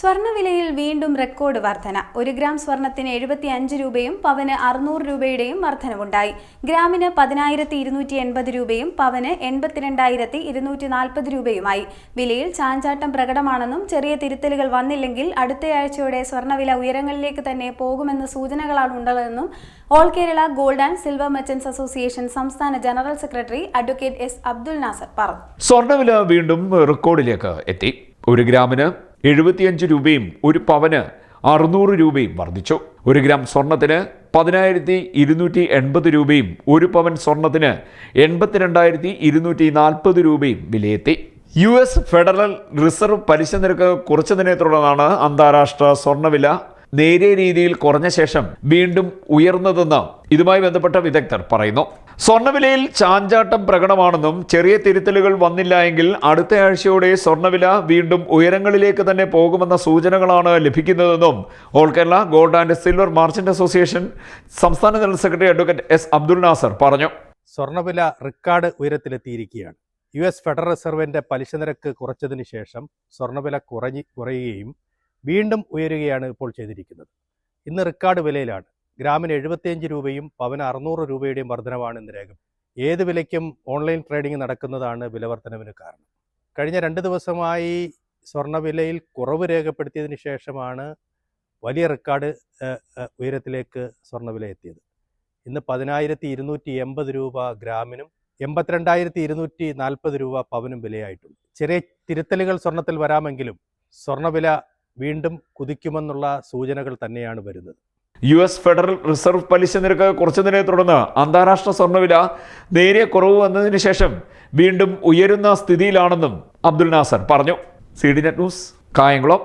സ്വർണവിലയിൽ വീണ്ടും റെക്കോർഡ് വർധന. ഒരു ഗ്രാം സ്വർണത്തിന് എഴുപത്തി അഞ്ച് രൂപയും പവന് അറുന്നൂറ് രൂപയുടെയും വർധനവുണ്ടായി. ഗ്രാമിന് പതിനായിരത്തി ഇരുന്നൂറ്റി എൺപത് രൂപയും പവന് എൺപത്തിരണ്ടായിരത്തി ഇരുന്നൂറ്റി നാൽപ്പത് രൂപയുമായി. വിലയിൽ ചാഞ്ചാട്ടം പ്രകടമാണെന്നും ചെറിയ തിരുത്തലുകൾ വന്നില്ലെങ്കിൽ അടുത്തയാഴ്ചയോടെ സ്വർണവില ഉയരങ്ങളിലേക്ക് തന്നെ പോകുമെന്ന സൂചനകളാണ് ഉള്ളതെന്നും all Kerala gold and silver merchants association സംസ്ഥാന general secretary advocate S Abdul Nasar പറഞ്ഞു. സ്വർണവില വീണ്ടും റെക്കോർഡിലേക്ക് എത്തി. ഒരു ഗ്രാമിന് എഴുപത്തിയഞ്ച് രൂപയും ഒരു പവന് അറുന്നൂറ് രൂപയും വർദ്ധിച്ചു. ഒരു ഗ്രാം സ്വർണത്തിന് പതിനായിരത്തി ഇരുന്നൂറ്റി എൺപത് രൂപയും ഒരു പവൻ സ്വർണത്തിന് എൺപത്തിരണ്ടായിരത്തി ഇരുന്നൂറ്റി നാൽപ്പത് രൂപയും വിലയെത്തി. യു എസ് ഫെഡറൽ റിസർവ് പലിശ നിരക്ക് കുറച്ചതിനെ തുടർന്നാണ് അന്താരാഷ്ട്ര സ്വർണവില നേരിയ രീതിയിൽ കുറഞ്ഞ ശേഷം വീണ്ടും ഉയർന്നതെന്ന് ഇതുമായി ബന്ധപ്പെട്ട വിദഗ്ധർ പറയുന്നു. സ്വർണവിലയിൽ ചാഞ്ചാട്ടം പ്രകടമാണെന്നും ചെറിയ തിരുത്തലുകൾ വന്നില്ല എങ്കിൽ അടുത്ത ആഴ്ചയോടെ സ്വർണവില വീണ്ടും ഉയരങ്ങളിലേക്ക് തന്നെ പോകുമെന്ന സൂചനകളാണ് ലഭിക്കുന്നതെന്നും all Kerala gold and silver merchant association സംസ്ഥാന general secretary advocate S Abdul Nasar പറഞ്ഞു. സ്വർണവില റെക്കോർഡ് ഉയരത്തിലെത്തിയിരിക്കുകയാണ്. യു എസ് ഫെഡറൽ റിസർവിന്റെ പലിശ നിരക്ക് കുറച്ചതിന് ശേഷം സ്വർണവില കുറഞ്ഞ് കുറയുകയും വീണ്ടും ഉയരുകയാണ് ഇപ്പോൾ ചെയ്തിരിക്കുന്നത്. ഇന്ന് റെക്കോർഡ് വിലയിലാണ്. ഗ്രാമിന് എഴുപത്തിയഞ്ച് രൂപയും പവന് അറുന്നൂറ് രൂപയുടെയും വർധനവാണ് ഇന്ന് രേഖ. ഏത് വിലയ്ക്കും ഓൺലൈൻ ട്രേഡിംഗ് നടക്കുന്നതാണ് വിലവർധനവിന് കാരണം. കഴിഞ്ഞ രണ്ട് ദിവസമായി സ്വർണവിലയിൽ കുറവ് രേഖപ്പെടുത്തിയതിന് ശേഷമാണ് വലിയ റെക്കോർഡ് ഉയരത്തിലേക്ക് സ്വർണവില എത്തിയത്. ഇന്ന് പതിനായിരത്തി ഇരുന്നൂറ്റി എൺപത് രൂപ ഗ്രാമിനും എൺപത്തിരണ്ടായിരത്തി ഇരുന്നൂറ്റി നാൽപ്പത് രൂപ പവനും വിലയായിട്ടുണ്ട്. ചെറിയ തിരുത്തലുകൾ സ്വർണത്തിൽ വരാമെങ്കിലും സ്വർണവില വീണ്ടും കുതിക്കുമെന്നുള്ള സൂചനകൾ തന്നെയാണ് വരുന്നത്. യു എസ് ഫെഡറൽ റിസർവ് പലിശ നിരക്ക് കുറച്ചതിനെ തുടർന്ന് അന്താരാഷ്ട്ര സ്വർണവില നേരിയ കുറവ് വന്നതിന് ശേഷം വീണ്ടും ഉയരുന്ന സ്ഥിതിയിലാണെന്നും അബ്ദുൽ നാസർ പറഞ്ഞു. C D net news Kayamkulam.